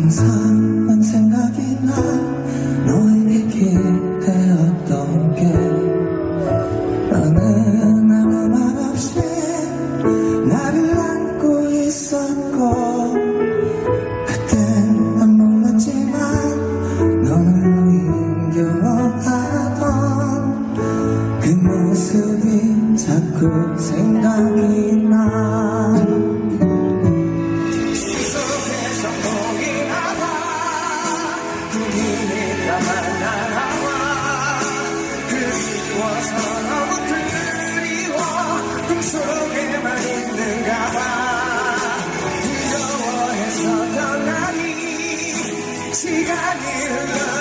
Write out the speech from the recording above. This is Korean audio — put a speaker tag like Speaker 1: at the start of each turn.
Speaker 1: 항상 난 생각이 나 너에게 대었던 게 너는 아무 말 없이 나를 안고 있었고 그땐 난 몰랐지만 너는 힘겨워하던 그 모습이 자꾸 생각이 그 만 알아와 그리워 그 서러워 그리워 꿈속에만 있는가 봐. 두려워했었던 나이 시간이 흘러